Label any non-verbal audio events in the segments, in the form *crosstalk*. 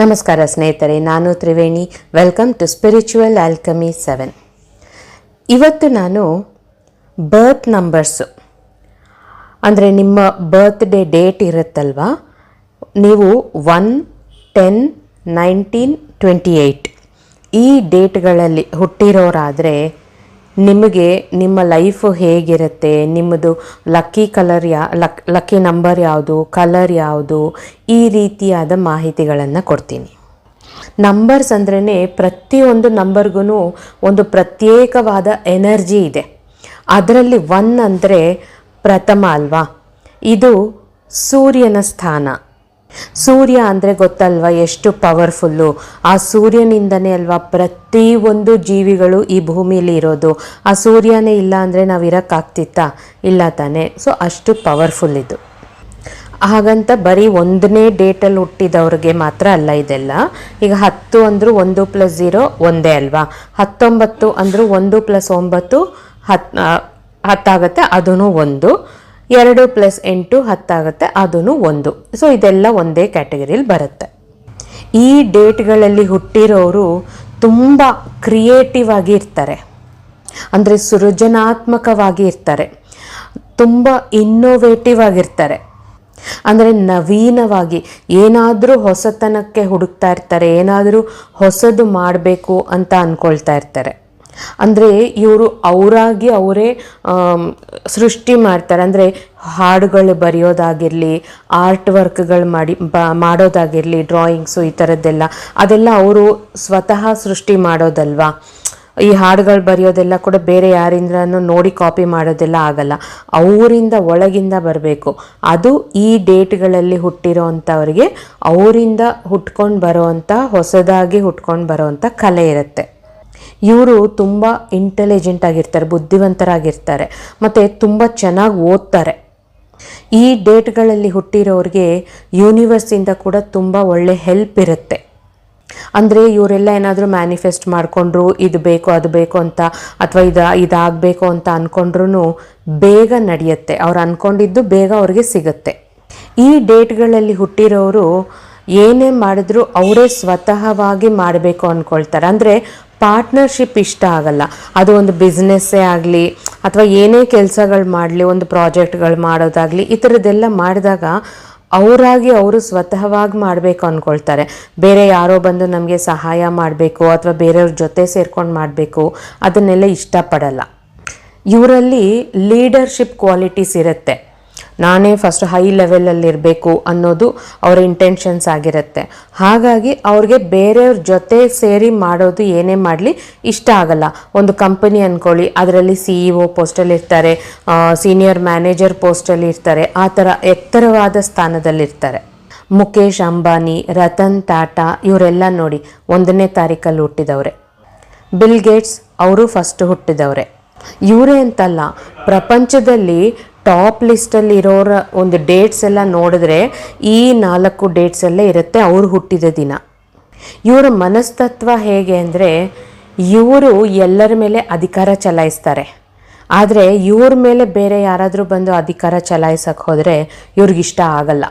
ನಮಸ್ಕಾರ ಸ್ನೇಹಿತರೆ, ನಾನು Triveni. Welcome to spiritual alchemy seven ಇವತ್ತು ನಾನು ಬರ್ತ್ ನಂಬರ್ಸು ಅಂದರೆ ನಿಮ್ಮ ಬರ್ತ್ಡೇ ಡೇಟ್ ಇರುತ್ತಲ್ವ? ನೀವು one ten nineteen twenty eight ಈ ಡೇಟ್ಗಳಲ್ಲಿ ಹುಟ್ಟಿರೋರಾದರೆ ನಿಮಗೆ ನಿಮ್ಮ ಲೈಫ್ ಹೇಗಿರುತ್ತೆ? ನಿಮ್ಮದು ಲಕ್ಕಿ ಕಲರ್ ಯಾ ಲಕ್ ಲಕ್ಕಿ ನಂಬರ್ ಯಾವುದು ಕಲರ್ ಯಾವುದು? ಈ ರೀತಿಯಾದ ಮಾಹಿತಿಗಳನ್ನು ಕೊಡ್ತೀನಿ. ನಂಬರ್ಸ್ ಅಂದ್ರೇ ಪ್ರತಿಯೊಂದು ನಂಬರ್ಗೂ ಒಂದು ಪ್ರತ್ಯೇಕವಾದ ಎನರ್ಜಿ ಇದೆ. ಅದರಲ್ಲಿ ಒನ್ ಅಂದರೆ ಪ್ರಥಮ ಅಲ್ವಾ? ಇದು ಸೂರ್ಯನ ಸ್ಥಾನ. ಸೂರ್ಯ ಅಂದರೆ ಗೊತ್ತಲ್ವಾ ಎಷ್ಟು ಪವರ್ಫುಲ್ಲು? ಆ ಸೂರ್ಯನಿಂದನೇ ಅಲ್ವಾ ಪ್ರತಿಯೊಂದು ಜೀವಿಗಳು ಈ ಭೂಮಿಯಲ್ಲಿ ಇರೋದು. ಆ ಸೂರ್ಯನೇ ಇಲ್ಲ ಅಂದರೆ ನಾವು ಇರೋಕ್ಕಾಗ್ತಿತ್ತಾ ಇಲ್ಲ ತಾನೇ. ಸೊ ಅಷ್ಟು ಪವರ್ಫುಲ್ ಇದು. ಹಾಗಂತ ಬರೀ ಒಂದನೇ ಡೇಟಲ್ಲಿ ಹುಟ್ಟಿದವ್ರಿಗೆ ಮಾತ್ರ ಅಲ್ಲ ಇದೆಲ್ಲ. ಈಗ ಹತ್ತು ಅಂದರೂ ಒಂದು ಪ್ಲಸ್ ಝೀರೋ ಒಂದೇ ಅಲ್ವಾ? ಹತ್ತೊಂಬತ್ತು ಅಂದರೂ ಒಂದು ಪ್ಲಸ್ ಒಂಬತ್ತು ಹತ್ತು ಹತ್ತಾಗುತ್ತೆ ಅದೂ ಒಂದು. ಎರಡು ಪ್ಲಸ್ ಎಂಟು ಹತ್ತಾಗುತ್ತೆ ಅದೂ ಒಂದು. ಸೊ ಇದೆಲ್ಲ ಒಂದೇ ಕ್ಯಾಟಗರಿಯಲ್ಲಿ ಬರುತ್ತೆ. ಈ ಡೇಟ್ಗಳಲ್ಲಿ ಹುಟ್ಟಿರೋರು ತುಂಬ ಕ್ರಿಯೇಟಿವ್ ಆಗಿ ಇರ್ತಾರೆ. ಅಂದರೆ ಸೃಜನಾತ್ಮಕವಾಗಿ ಇರ್ತಾರೆ. ತುಂಬ ಇನ್ನೋವೇಟಿವ್ ಆಗಿರ್ತಾರೆ ಅಂದರೆ ನವೀನವಾಗಿ ಏನಾದರೂ ಹೊಸತನಕ್ಕೆ ಹುಡುಕ್ತಾ ಇರ್ತಾರೆ, ಏನಾದರೂ ಹೊಸದು ಮಾಡಬೇಕು ಅಂತ ಅಂದ್ಕೊಳ್ತಾ ಇರ್ತಾರೆ. ಅಂದರೆ ಇವರು ಅವರಾಗಿ ಅವರೇ ಸೃಷ್ಟಿ ಮಾಡ್ತಾರೆ. ಅಂದರೆ ಹಾಡುಗಳು ಬರೆಯೋದಾಗಿರಲಿ ಆರ್ಟ್ ವರ್ಕ್ಗಳು ಮಾಡಿ, ಬ, ಮಾಡೋದಾಗಿರಲಿ ಡ್ರಾಯಿಂಗ್ಸು ಈ ಥರದ್ದೆಲ್ಲ ಅದೆಲ್ಲ ಅವರು ಸ್ವತಃ ಸೃಷ್ಟಿ ಮಾಡೋದಲ್ವಾ? ಈ ಹಾಡುಗಳು ಬರೆಯೋದೆಲ್ಲ ಕೂಡ ಬೇರೆ ಯಾರಿಂದ್ರೂ ನೋಡಿ ಕಾಪಿ ಮಾಡೋದೆಲ್ಲ ಆಗಲ್ಲ. ಅವರಿಂದ ಒಳಗಿಂದ ಬರಬೇಕು. ಅದು ಈ ಡೇಟ್ಗಳಲ್ಲಿ ಹುಟ್ಟಿರೋ ಅಂಥವ್ರಿಗೆ ಅವರಿಂದ ಹುಟ್ಕೊಂಡು ಬರೋವಂಥ ಹೊಸದಾಗಿ ಹುಟ್ಕೊಂಡು ಬರೋವಂಥ ಕಲೆ ಇರುತ್ತೆ. ಇವರು ತುಂಬ ಇಂಟೆಲಿಜೆಂಟ್ ಆಗಿರ್ತಾರೆ, ಬುದ್ಧಿವಂತರಾಗಿರ್ತಾರೆ, ಮತ್ತು ತುಂಬ ಚೆನ್ನಾಗಿ ಓದ್ತಾರೆ. ಈ ಡೇಟ್ಗಳಲ್ಲಿ ಹುಟ್ಟಿರೋರಿಗೆ ಯೂನಿವರ್ಸಿಂದ ಕೂಡ ತುಂಬ ಒಳ್ಳೆ ಹೆಲ್ಪ್ ಇರುತ್ತೆ. ಅಂದರೆ ಇವರೆಲ್ಲ ಏನಾದರೂ ಮ್ಯಾನಿಫೆಸ್ಟ್ ಮಾಡಿಕೊಂಡ್ರು, ಇದು ಬೇಕು, ಅದು ಬೇಕು ಅಂತ, ಅಥವಾ ಇದು, ಇದಾಗಬೇಕು ಅಂತ ಅಂದ್ಕೊಂಡ್ರೂ ಬೇಗ ನಡೆಯುತ್ತೆ. ಅವ್ರು ಅಂದ್ಕೊಂಡಿದ್ದು ಬೇಗ ಅವ್ರಿಗೆ ಸಿಗುತ್ತೆ. ಈ ಡೇಟ್ಗಳಲ್ಲಿ ಹುಟ್ಟಿರೋರು ಏನೇ ಮಾಡಿದ್ರು ಅವರೇ ಸ್ವತಃವಾಗಿ ಮಾಡಬೇಕು ಅಂದ್ಕೊಳ್ತಾರೆ ಅಂದರೆ ಪಾರ್ಟ್ನರ್ಶಿಪ್ ಇಷ್ಟ ಆಗಲ್ಲ. ಅದು ಒಂದು ಬಿಸ್ನೆಸ್ಸೇ ಆಗಲಿ ಅಥವಾ ಏನೇ ಕೆಲಸಗಳು ಮಾಡಲಿ, ಒಂದು ಪ್ರಾಜೆಕ್ಟ್ಗಳು ಮಾಡೋದಾಗಲಿ, ಈ ಥರದ್ದೆಲ್ಲ ಮಾಡಿದಾಗ ಅವರಾಗಿ ಅವರು ಸ್ವತಃವಾಗಿ ಮಾಡಬೇಕು ಅಂದ್ಕೊಳ್ತಾರೆ ಬೇರೆ ಯಾರೋ ಬಂದು ನಮಗೆ ಸಹಾಯ ಮಾಡಬೇಕು ಅಥವಾ ಬೇರೆಯವ್ರ ಜೊತೆ ಸೇರ್ಕೊಂಡು ಮಾಡಬೇಕು, ಅದನ್ನೆಲ್ಲ ಇಷ್ಟಪಡಲ್ಲ. ಇವರಲ್ಲಿ ಲೀಡರ್ಶಿಪ್ ಕ್ವಾಲಿಟೀಸ್ ಇರುತ್ತೆ. ನಾನೇ ಫಸ್ಟ್ ಹೈ ಲೆವೆಲಲ್ಲಿ ಇರಬೇಕು ಅನ್ನೋದು ಅವರ ಇಂಟೆನ್ಷನ್ಸ್ ಆಗಿರುತ್ತೆ. ಹಾಗಾಗಿ ಅವ್ರಿಗೆ ಬೇರೆಯವ್ರ ಜೊತೆ ಸೇರಿ ಮಾಡೋದು ಏನೇ ಮಾಡಲಿ ಇಷ್ಟ ಆಗಲ್ಲ. ಒಂದು ಕಂಪನಿ ಅಂದ್ಕೊಳ್ಳಿ ಅದರಲ್ಲಿ ಸಿ ಇ ಒ ಪೋಸ್ಟಲ್ಲಿ ಇರ್ತಾರೆ ಸೀನಿಯರ್ ಮ್ಯಾನೇಜರ್ ಪೋಸ್ಟಲ್ಲಿ ಇರ್ತಾರೆ, ಆ ಥರ ಎತ್ತರವಾದ ಸ್ಥಾನದಲ್ಲಿರ್ತಾರೆ ಮುಖೇಶ್ ಅಂಬಾನಿ, ರತನ್ ಟಾಟಾ ಇವರೆಲ್ಲ ನೋಡಿ ಒಂದನೇ ತಾರೀಕಲ್ಲಿ ಹುಟ್ಟಿದವ್ರೆ. ಬಿಲ್ ಗೇಟ್ಸ್ ಅವರು ಫಸ್ಟ್ ಹುಟ್ಟಿದವ್ರೆ. ಇವರೇ ಅಂತಲ್ಲ, ಪ್ರಪಂಚದಲ್ಲಿ ಟಾಪ್ ಲಿಸ್ಟಲ್ಲಿ ಇರೋರ ಒಂದು ಡೇಟ್ಸ್ ಎಲ್ಲ ನೋಡಿದ್ರೆ ಈ ನಾಲ್ಕು ಡೇಟ್ಸ್ ಎಲ್ಲ ಇರುತ್ತೆ ಅವ್ರು ಹುಟ್ಟಿದ ದಿನ. ಇವರ ಮನಸ್ತತ್ವ ಹೇಗೆ ಅಂದರೆ ಇವರು ಎಲ್ಲರ ಮೇಲೆ ಅಧಿಕಾರ ಚಲಾಯಿಸ್ತಾರೆ. ಆದರೆ ಇವ್ರ ಮೇಲೆ ಬೇರೆ ಯಾರಾದರೂ ಬಂದು ಅಧಿಕಾರ ಚಲಾಯಿಸಕ್ಕೆ ಹೋದರೆ ಇವ್ರಿಗಿಷ್ಟ ಆಗಲ್ಲ.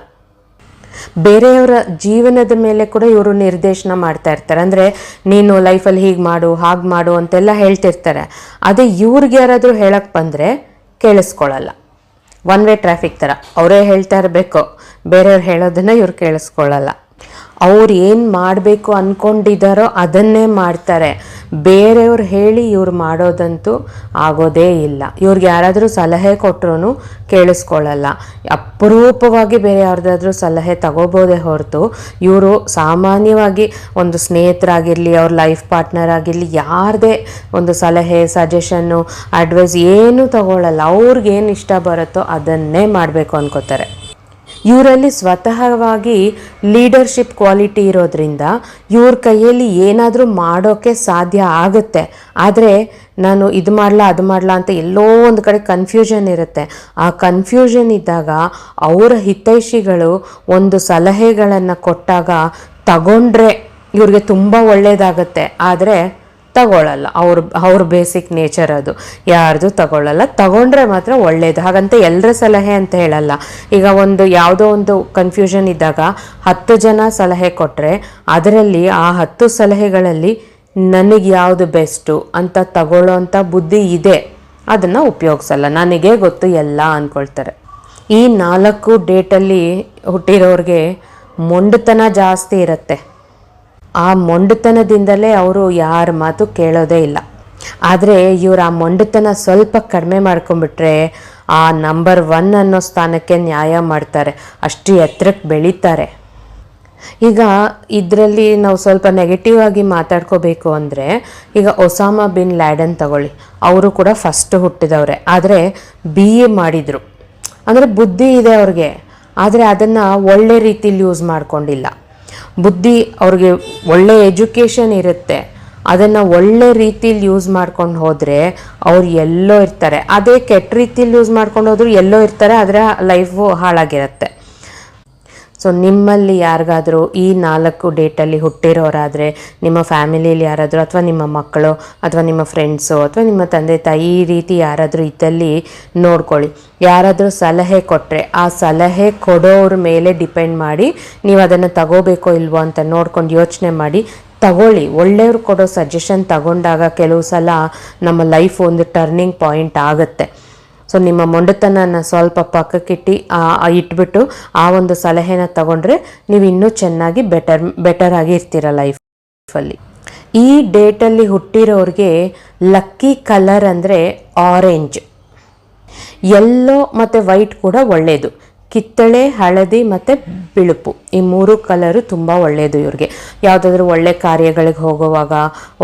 ಬೇರೆಯವರ ಜೀವನದ ಮೇಲೆ ಕೂಡ ಇವರು ನಿರ್ದೇಶನ ಮಾಡ್ತಾ ಇರ್ತಾರೆ. ಅಂದರೆ ನೀನು ಲೈಫಲ್ಲಿ ಹೀಗೆ ಮಾಡು, ಹಾಗೆ ಮಾಡು ಅಂತೆಲ್ಲ ಹೇಳ್ತಿರ್ತಾರೆ. ಅದೇ ಇವ್ರಿಗೆ ಯಾರಾದರೂ ಹೇಳಕ್ಕೆ ಬಂದರೆ ಕೇಳಿಸ್ಕೊಳ್ಳಲ್ಲ ಒನ್ ವೇ ಟ್ರಾಫಿಕ್ ಥರ ಅವರೇ ಹೇಳ್ತಾ ಇರಬೇಕು. ಬೇರೆಯವ್ರು ಹೇಳೋದನ್ನು ಇವ್ರು ಕೇಳಿಸ್ಕೊಳ್ಳಲ್ಲ. ಅವ್ರು ಏನು ಮಾಡಬೇಕು ಅಂದ್ಕೊಂಡಿದ್ದಾರೋ ಅದನ್ನೇ ಮಾಡ್ತಾರೆ. ಬೇರೆಯವ್ರು ಹೇಳಿ ಇವ್ರು ಮಾಡೋದಂತೂ ಆಗೋದೇ ಇಲ್ಲ. ಇವ್ರಿಗೆ ಯಾರಾದರೂ ಸಲಹೆ ಕೊಟ್ಟರು ಕೇಳಿಸ್ಕೊಳ್ಳಲ್ಲ ಅಪರೂಪವಾಗಿ ಬೇರೆ ಯಾರ್ದಾದ್ರೂ ಸಲಹೆ ತಗೋಬೋದೇ ಹೊರತು ಇವರು ಸಾಮಾನ್ಯವಾಗಿ ಒಂದು ಸ್ನೇಹಿತರಾಗಿರಲಿ, ಅವ್ರ ಲೈಫ್ ಪಾರ್ಟ್ನರ್ ಆಗಿರಲಿ, ಯಾರದೇ ಒಂದು ಸಲಹೆ, ಸಜೆಷನ್ನು, ಅಡ್ವೈಸ್ ಏನೂ ತಗೊಳ್ಳಲ್ಲ ಅವ್ರಿಗೇನು ಇಷ್ಟ ಬರುತ್ತೋ ಅದನ್ನೇ ಮಾಡಬೇಕು ಅನ್ಕೋತಾರೆ. ಇವರಲ್ಲಿ ಸ್ವತಃವಾಗಿ ಲೀಡರ್ಶಿಪ್ ಕ್ವಾಲಿಟಿ ಇರೋದ್ರಿಂದ ಇವ್ರ ಕೈಯಲ್ಲಿ ಏನಾದರೂ ಮಾಡೋಕ್ಕೆ ಸಾಧ್ಯ ಆಗುತ್ತೆ. ಆದರೆ ನಾನು ಇದು ಮಾಡಲ, ಅದು ಮಾಡಲ ಅಂತ ಎಲ್ಲೋ ಒಂದು ಕಡೆ ಕನ್ಫ್ಯೂಷನ್ ಇರುತ್ತೆ. ಆ ಕನ್ಫ್ಯೂಷನ್ ಇದ್ದಾಗ ಅವರ ಹಿತೈಷಿಗಳು ಒಂದು ಸಲಹೆಗಳನ್ನು ಕೊಟ್ಟಾಗ ತಗೊಂಡ್ರೆ ಇವ್ರಿಗೆ ತುಂಬ ಒಳ್ಳೆಯದಾಗತ್ತೆ ಆದರೆ ತಗೊಳ್ಳಲ್ಲ. ಅವ್ರ ಅವ್ರ ಬೇಸಿಕ್ ನೇಚರ್ ಅದು. ಯಾರ್ದು ತಗೊಳ್ಳಲ್ಲ. ತಗೊಂಡ್ರೆ ಮಾತ್ರ ಒಳ್ಳೇದು. ಹಾಗಂತ ಎಲ್ಲರ ಸಲಹೆ ಅಂತ ಹೇಳಲ್ಲ. ಈಗ ಒಂದು ಯಾವುದೋ ಒಂದು ಕನ್ಫ್ಯೂಷನ್ ಇದ್ದಾಗ ಹತ್ತು ಜನ ಸಲಹೆ ಕೊಟ್ಟರೆ ಅದರಲ್ಲಿ ಆ ಹತ್ತು ಸಲಹೆಗಳಲ್ಲಿ ನನಗೆ ಯಾವುದು ಬೆಸ್ಟು ಅಂತ ತಗೊಳ್ಳೋ ಅಂಥ ಬುದ್ಧಿ ಇದೆ. ಅದನ್ನು ಉಪಯೋಗಿಸಲ್ಲ. ನನಗೆ ಗೊತ್ತು ಎಲ್ಲ ಅಂದ್ಕೊಳ್ತಾರೆ ಈ ನಾಲ್ಕು ಡೇಟಲ್ಲಿ ಹುಟ್ಟಿರೋರಿಗೆ ಮೊಂಡುತನ ಜಾಸ್ತಿ ಇರುತ್ತೆ. ಆ ಮೊಂಡುತನದಿಂದಲೇ ಅವರು ಯಾರ ಮಾತು ಕೇಳೋದೇ ಇಲ್ಲ. ಆದರೆ ಇವರು ಆ ಮೊಂಡುತನ ಸ್ವಲ್ಪ ಕಡಿಮೆ ಮಾಡ್ಕೊಂಡ್ಬಿಟ್ರೆ ಆ ನಂಬರ್ ಒನ್ ಅನ್ನೋ ಸ್ಥಾನಕ್ಕೆ ನ್ಯಾಯ ಮಾಡ್ತಾರೆ. ಅಷ್ಟು ಎತ್ತರಕ್ಕೆ ಬೆಳೀತಾರೆ. ಈಗ ಇದರಲ್ಲಿ ನಾವು ಸ್ವಲ್ಪ ನೆಗೆಟಿವ್ ಆಗಿ ಮಾತಾಡ್ಕೋಬೇಕು ಅಂದರೆ ಈಗ ಒಸಾಮಾ ಬಿನ್ ಲ್ಯಾಡನ್ ತಗೊಳ್ಳಿ. ಅವರು ಕೂಡ ಫಸ್ಟ್ ಹುಟ್ಟಿದವ್ರೆ. ಆದರೆ ಬಿ ಎ ಮಾಡಿದರು. ಅಂದರೆ ಬುದ್ಧಿ ಇದೆ ಅವ್ರಿಗೆ. ಆದರೆ ಅದನ್ನು ಒಳ್ಳೆ ರೀತಿಲಿ ಯೂಸ್ ಮಾಡ್ಕೊಂಡಿಲ್ಲ. ಬುದ್ಧಿ ಅವ್ರಿಗೆ ಒಳ್ಳೆ ಎಜುಕೇಷನ್ ಇರುತ್ತೆ. ಅದನ್ನು ಒಳ್ಳೆ ರೀತಿಲಿ ಯೂಸ್ ಮಾಡ್ಕೊಂಡು ಹೋದರೆ ಅವ್ರು ಎಲ್ಲೋ ಇರ್ತಾರೆ. ಅದೇ ಕೆಟ್ಟ ರೀತಿಲಿ ಯೂಸ್ ಮಾಡ್ಕೊಂಡು ಹೋದ್ರು ಎಲ್ಲೋ ಇರ್ತಾರೆ, ಆದರೆ ಲೈಫು ಹಾಳಾಗಿರುತ್ತೆ. ಸೊ ನಿಮ್ಮಲ್ಲಿ ಯಾರಿಗಾದರೂ ಈ ನಾಲ್ಕು ಡೇಟಲ್ಲಿ ಹುಟ್ಟಿರೋರಾದರೆ, ನಿಮ್ಮ ಫ್ಯಾಮಿಲಿಯಲ್ಲಿ ಯಾರಾದರೂ ಅಥವಾ ನಿಮ್ಮ ಮಕ್ಕಳು, ಅಥವಾ ನಿಮ್ಮ ಫ್ರೆಂಡ್ಸು, ಅಥವಾ ನಿಮ್ಮ ತಂದೆ ತಾಯಿ ಈ ರೀತಿ ಯಾರಾದರೂ ಇದ್ದಲ್ಲಿ ನೋಡ್ಕೊಳ್ಳಿ. ಯಾರಾದರೂ ಸಲಹೆ ಕೊಟ್ಟರೆ ಆ ಸಲಹೆ ಕೊಡೋರ ಮೇಲೆ ಡಿಪೆಂಡ್ ಮಾಡಿ ನೀವು ಅದನ್ನು ತಗೋಬೇಕೋ ಇಲ್ವೋ ಅಂತ ನೋಡ್ಕೊಂಡು ಯೋಚನೆ ಮಾಡಿ ತಗೊಳ್ಳಿ. ಒಳ್ಳೆಯವ್ರು ಕೊಡೋ ಸಜೆಷನ್ ತಗೊಂಡಾಗ ಕೆಲವು ಸಲ ನಮ್ಮ ಲೈಫ್ ಒಂದು ಟರ್ನಿಂಗ್ ಪಾಯಿಂಟ್ ಆಗುತ್ತೆ. ಸೊ ನಿಮ್ಮ ಮೊಂಡತನನ ಸ್ವಲ್ಪ ಪಕ್ಕಕ್ಕಿಟ್ಟು ಇಟ್ಬಿಟ್ಟು ಆ ಒಂದು ಸಲಹೆನ ತಗೊಂಡ್ರೆ ನೀವು ಇನ್ನೂ ಚೆನ್ನಾಗಿ ಬೆಟರ್ ಬೆಟರ್ ಆಗಿ ಇರ್ತೀರ ಲೈಫಲ್ಲಿ ಈ ಡೇಟಲ್ಲಿ ಹುಟ್ಟಿರೋರಿಗೆ ಲಕ್ಕಿ ಕಲರ್ ಅಂದರೆ ಆರೆಂಜ್ ಎಲ್ಲೋ ಮತ್ತು ವೈಟ್ ಕೂಡ ಒಳ್ಳೆಯದು ಕಿತ್ತಳೆ, ಹಳದಿ ಮತ್ತು ಬಿಳುಪು. ಈ ಮೂರು ಕಲರು ತುಂಬ ಒಳ್ಳೆಯದು ಇವ್ರಿಗೆ. ಯಾವುದಾದ್ರೂ ಒಳ್ಳೆ ಕಾರ್ಯಗಳಿಗೆ ಹೋಗುವಾಗ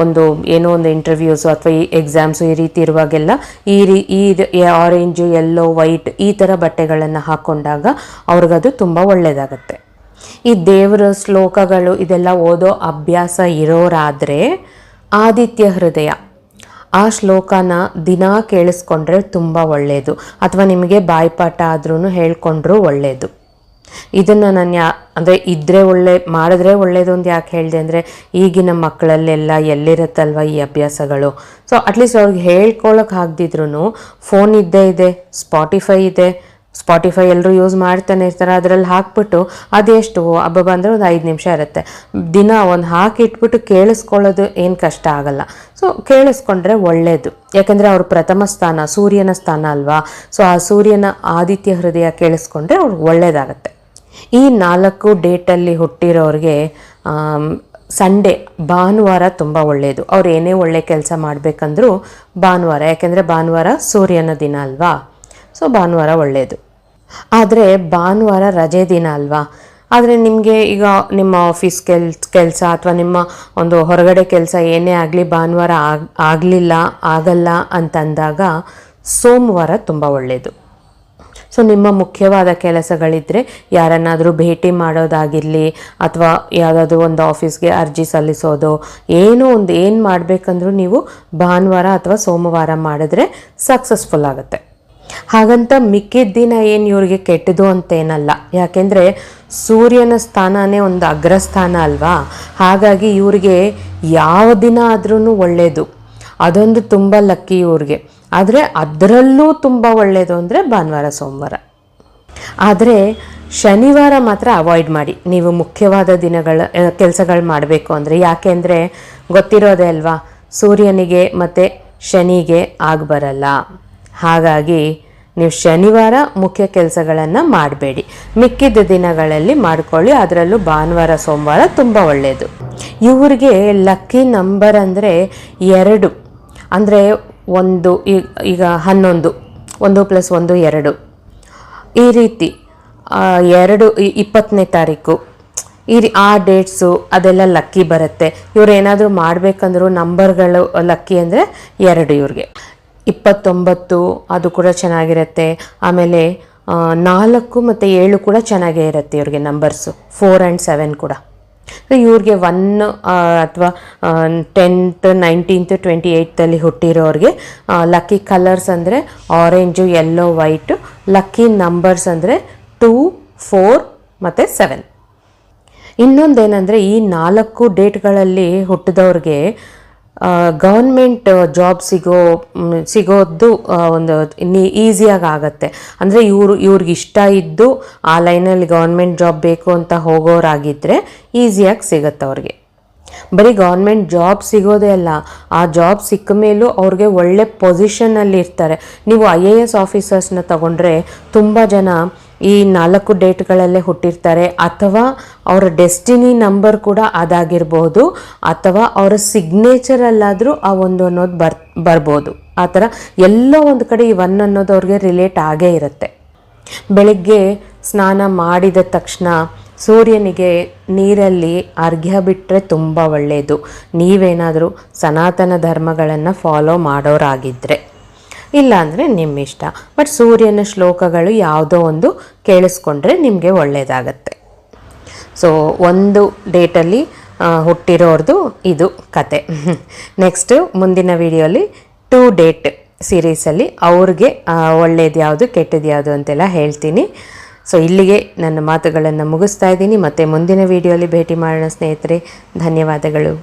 ಒಂದು ಏನೋ ಒಂದು ಇಂಟರ್ವ್ಯೂಸು ಅಥವಾ ಈ ಎಕ್ಸಾಮ್ಸು ಈ ರೀತಿ ಇರುವಾಗೆಲ್ಲ ಈ ರೀ, ಈ ಆರೆಂಜು ಯೆಲ್ಲೋ ವೈಟ್ ಈ ಥರ ಬಟ್ಟೆಗಳನ್ನು ಹಾಕ್ಕೊಂಡಾಗ ಅವ್ರಿಗದು ತುಂಬ ಒಳ್ಳೆಯದಾಗತ್ತೆ. ಈ ದೇವರ ಶ್ಲೋಕಗಳು ಇದೆಲ್ಲ ಓದೋ ಅಭ್ಯಾಸ ಇರೋರಾದರೆ ಆದಿತ್ಯ ಹೃದಯ. ಆ ಶ್ಲೋಕನ ದಿನಾ ಕೇಳಿಸ್ಕೊಂಡ್ರೆ ತುಂಬ ಒಳ್ಳೆಯದು ಅಥವಾ ನಿಮಗೆ ಬಾಯ್ಪಾಠ ಆದ್ರೂ ಹೇಳ್ಕೊಂಡ್ರೂ ಒಳ್ಳೆಯದು ಇದನ್ನು ನಾನು ಯಾ, ಅಂದರೆ ಇದ್ದರೆ ಒಳ್ಳೆ, ಮಾಡಿದ್ರೆ ಒಳ್ಳೆಯದು ಅಂತ ಯಾಕೆ ಹೇಳಿದೆ ಅಂದರೆ ಈಗಿನ ಮಕ್ಕಳಲ್ಲೆಲ್ಲ ಎಲ್ಲಿರುತ್ತಲ್ವ ಈ ಅಭ್ಯಾಸಗಳು? ಸೊ ಅಟ್ಲೀಸ್ಟ್ ಅವ್ರಿಗೆ ಹೇಳ್ಕೊಳಕ್ಕೆ ಆಗದಿದ್ರು ಫೋನ್ ಇದ್ದೇ ಇದೆ ಸ್ಪಾಟಿಫೈ ಇದೆ ಸ್ಪಾಟಿಫೈ ಎಲ್ಲರೂ ಯೂಸ್ ಮಾಡ್ತಾನೆ ಇರ್ತಾರೆ ಅದರಲ್ಲಿ ಹಾಕ್ಬಿಟ್ಟು ಅದೆಷ್ಟು ಹಬ್ಬ ಬಂದರೆ ಒಂದು ಐದು ನಿಮಿಷ ಇರುತ್ತೆ. ದಿನ ಒಂದು ಹಾಕಿಟ್ಬಿಟ್ಟು ಕೇಳಿಸ್ಕೊಳ್ಳೋದು ಏನು ಕಷ್ಟ ಆಗಲ್ಲ. ಸೊ ಕೇಳಿಸ್ಕೊಂಡ್ರೆ ಒಳ್ಳೆಯದು ಯಾಕೆಂದರೆ ಅವ್ರ ಪ್ರಥಮ ಸ್ಥಾನ, ಸೂರ್ಯನ ಸ್ಥಾನ ಅಲ್ವಾ? ಸೊ ಆ ಸೂರ್ಯನ ಆದಿತ್ಯ ಹೃದಯ ಕೇಳಿಸ್ಕೊಂಡ್ರೆ ಅವ್ರಿಗೆ ಒಳ್ಳೆಯದಾಗತ್ತೆ ಈ ನಾಲ್ಕು ಡೇಟಲ್ಲಿ ಹುಟ್ಟಿರೋರಿಗೆ ಸಂಡೇ ಭಾನುವಾರ ತುಂಬ ಒಳ್ಳೆಯದು ಅವ್ರು ಏನೇ ಒಳ್ಳೆ ಕೆಲಸ ಮಾಡಬೇಕಂದ್ರೂ ಭಾನುವಾರ. ಯಾಕೆಂದರೆ ಭಾನುವಾರ ಸೂರ್ಯನ ದಿನ ಅಲ್ವಾ? ಸೊ ಭಾನುವಾರ ಒಳ್ಳೆಯದು ಆದರೆ ಭಾನುವಾರ ರಜೆ ದಿನ ಅಲ್ವಾ? ಆದರೆ ನಿಮಗೆ ಈಗ ನಿಮ್ಮ ಆಫೀಸ್ ಕೆಲ್, ಕೆಲಸ ಅಥವಾ ನಿಮ್ಮ ಒಂದು ಹೊರಗಡೆ ಕೆಲಸ ಏನೇ ಆಗಲಿ ಭಾನುವಾರ ಆಗ, ಆಗಲಿಲ್ಲ, ಆಗಲ್ಲ ಅಂತಂದಾಗ ಸೋಮವಾರ ತುಂಬ ಒಳ್ಳೆಯದು ಸೊ ನಿಮ್ಮ ಮುಖ್ಯವಾದ ಕೆಲಸಗಳಿದ್ದರೆ ಯಾರನ್ನಾದರೂ ಭೇಟಿ ಮಾಡೋದಾಗಿರಲಿ ಅಥವಾ ಯಾವುದಾದ್ರೂ ಒಂದು ಆಫೀಸ್ಗೆ ಅರ್ಜಿ ಸಲ್ಲಿಸೋದು, ಏನೋ ಒಂದು ಏನು ಮಾಡಬೇಕಂದ್ರೂ ನೀವು ಭಾನುವಾರ ಅಥವಾ ಸೋಮವಾರ ಮಾಡಿದ್ರೆ ಸಕ್ಸಸ್ಫುಲ್ ಆಗುತ್ತೆ. ಹಾಗಂತ ಮಿಕ್ಕಿದ ದಿನ ಏನು ಇವ್ರಿಗೆ ಕೆಟ್ಟದು ಅಂತೇನಲ್ಲ. ಯಾಕೆಂದರೆ ಸೂರ್ಯನ ಸ್ಥಾನನೇ ಒಂದು ಅಗ್ರಸ್ಥಾನ ಅಲ್ವಾ? ಹಾಗಾಗಿ ಇವ್ರಿಗೆ ಯಾವ ದಿನ ಆದ್ರೂ ಒಳ್ಳೆಯದು ಅದೊಂದು ತುಂಬ ಲಕ್ಕಿ ಇವ್ರಿಗೆ. ಆದರೆ ಅದರಲ್ಲೂ ತುಂಬ ಒಳ್ಳೆಯದು ಅಂದರೆ ಭಾನುವಾರ, ಸೋಮವಾರ. ಆದರೆ ಶನಿವಾರ ಮಾತ್ರ ಅವಾಯ್ಡ್ ಮಾಡಿ. ನೀವು ಮುಖ್ಯವಾದ ದಿನಗಳ ಕೆಲಸಗಳು ಮಾಡಬೇಕು ಅಂದರೆ. ಯಾಕೆ ಅಂದರೆ ಗೊತ್ತಿರೋದೇ ಅಲ್ವಾ? ಸೂರ್ಯನಿಗೆ ಮತ್ತು ಶನಿಗೆ ಆಗಬರಲ್ಲ ಹಾಗಾಗಿ ನೀವು ಶನಿವಾರ ಮುಖ್ಯ ಕೆಲಸಗಳನ್ನು ಮಾಡಬೇಡಿ. ಮಿಕ್ಕಿದ ದಿನಗಳಲ್ಲಿ ಮಾಡಿಕೊಳ್ಳಿ ಅದರಲ್ಲೂ ಭಾನುವಾರ, ಸೋಮವಾರ ತುಂಬ ಒಳ್ಳೆಯದು ಇವ್ರಿಗೆ ಲಕ್ಕಿ ನಂಬರ್ ಅಂದರೆ ಎರಡು. ಅಂದರೆ ಒಂದು ಈಗ ಹನ್ನೊಂದು. ಒಂದು ಪ್ಲಸ್ ಒಂದು ಎರಡು. ಈ ರೀತಿ ಎರಡು ಇಪ್ಪತ್ತನೇ ತಾರೀಕು. ಈ ರೀ- ಆ ಡೇಟ್ಸು, ಅದೆಲ್ಲ ಲಕ್ಕಿ ಬರುತ್ತೆ. ಇವ್ರು ಏನಾದರೂ ಮಾಡಬೇಕಂದ್ರೂ ನಂಬರ್ಗಳು ಲಕ್ಕಿ ಅಂದರೆ ಎರಡು ಇವ್ರಿಗೆ. ಇಪ್ಪತ್ತೊಂಬತ್ತು, ಅದು ಕೂಡ ಚೆನ್ನಾಗಿರುತ್ತೆ. ಆಮೇಲೆ ನಾಲ್ಕು ಮತ್ತು ಏಳು ಕೂಡ ಚೆನ್ನಾಗೇ ಇರುತ್ತೆ ಇವ್ರಿಗೆ ನಂಬರ್ಸು ಫೋರ್ ಆ್ಯಂಡ್ ಸೆವೆನ್ ಕೂಡ. ಇವ್ರಿಗೆ ಒನ್ ಅಥವಾ ಟೆಂತ್ ನೈನ್ಟೀನ್ತ್ ಟ್ವೆಂಟಿ ಏಯ್ತಲ್ಲಿ ಹುಟ್ಟಿರೋರಿಗೆ ಲಕ್ಕಿ ಕಲರ್ಸ್ ಅಂದರೆ orange yellow white lucky numbers ಅಂದರೆ ಟೂ ಫೋರ್ ಮತ್ತು ಸೆವೆನ್ ಇನ್ನೊಂದೇನೆಂದರೆ ಈ ನಾಲ್ಕು ಡೇಟ್ಗಳಲ್ಲಿ ಹುಟ್ಟಿದವ್ರಿಗೆ ಗೌರ್ಮೆಂಟ್ ಜಾಬ್ ಸಿಗೋ ಸಿಗೋದು ಒಂದು ಈಸಿಯಾಗಿ ಆಗತ್ತೆ ಅಂದರೆ ಇವರು, ಇವ್ರಿಗೆ ಇಷ್ಟ ಇದ್ದು ಆ ಲೈನಲ್ಲಿ ಗೌರ್ಮೆಂಟ್ ಜಾಬ್ ಬೇಕು ಅಂತ ಹೋಗೋರಾಗಿದ್ದರೆ ಈಸಿಯಾಗಿ ಸಿಗುತ್ತೆ ಅವ್ರಿಗೆ. ಬರೀ ಗೌರ್ಮೆಂಟ್ ಜಾಬ್ ಸಿಗೋದೇ ಅಲ್ಲ, ಆ ಜಾಬ್ ಸಿಕ್ಕ ಮೇಲೂ ಅವ್ರಿಗೆ ಒಳ್ಳೆ ಪೊಸಿಷನಲ್ಲಿ ಇರ್ತಾರೆ. ನೀವು ಐ ಎ ಎಸ್ ಆಫೀಸರ್ಸ್ನ ತಗೊಂಡ್ರೆ ತುಂಬ ಜನ ಈ ನಾಲ್ಕು ಡೇಟ್ಗಳಲ್ಲೇ ಹುಟ್ಟಿರ್ತಾರೆ. ಅಥವಾ ಅವರ ಡೆಸ್ಟಿನಿ ನಂಬರ್ ಕೂಡ ಅದಾಗಿರ್ಬೋದು. ಅಥವಾ ಅವರ ಸಿಗ್ನೇಚರಲ್ಲಾದರೂ ಆ ಒಂದು ಅನ್ನೋದು ಬರ್, ಬರ್ಬೋದು. ಆ ಥರ ಎಲ್ಲೋ ಒಂದು ಕಡೆ ಈ ಒನ್ ಅನ್ನೋದು ಅವ್ರಿಗೆ ರಿಲೇಟ್ ಆಗೇ ಇರುತ್ತೆ. ಬೆಳಗ್ಗೆ ಸ್ನಾನ ಮಾಡಿದ ತಕ್ಷಣ ಸೂರ್ಯನಿಗೆ ನೀರಲ್ಲಿ ಅರ್ಘ್ಯ ಬಿಟ್ಟರೆ ತುಂಬ ಒಳ್ಳೆಯದು ನೀವೇನಾದರೂ ಸನಾತನ ಧರ್ಮಗಳನ್ನು ಫಾಲೋ ಮಾಡೋರಾಗಿದ್ದರೆ ಇಲ್ಲ ಅಂದರೆ ನಿಮ್ಮ ಇಷ್ಟ ಬಟ್ ಸೂರ್ಯನ ಶ್ಲೋಕಗಳು ಯಾವುದೋ ಒಂದು ಕೇಳಿಸ್ಕೊಂಡ್ರೆ ನಿಮಗೆ ಒಳ್ಳೆಯದಾಗತ್ತೆ ಸೊ ಒಂದು ಡೇಟಲ್ಲಿ ಹುಟ್ಟಿರೋರ್ದು ಇದು ಕತೆ. *laughs* ನೆಕ್ಸ್ಟು ಮುಂದಿನ ವಿಡಿಯೋಲಿ ಟೂ ಡೇಟ್ ಸೀರೀಸಲ್ಲಿ ಅವ್ರಿಗೆ ಒಳ್ಳೇದು ಯಾವುದು ಕೆಟ್ಟದ್ದು ಯಾವುದು ಅಂತೆಲ್ಲ ಹೇಳ್ತೀನಿ. ಸೊ ಇಲ್ಲಿಗೆ ನನ್ನ ಮಾತುಗಳನ್ನು ಮುಗಿಸ್ತಾ ಇದ್ದೀನಿ. ಮತ್ತು ಮುಂದಿನ ವಿಡಿಯೋಲಿ ಭೇಟಿ ಮಾಡೋಣ ಸ್ನೇಹಿತರೆ. ಧನ್ಯವಾದಗಳು.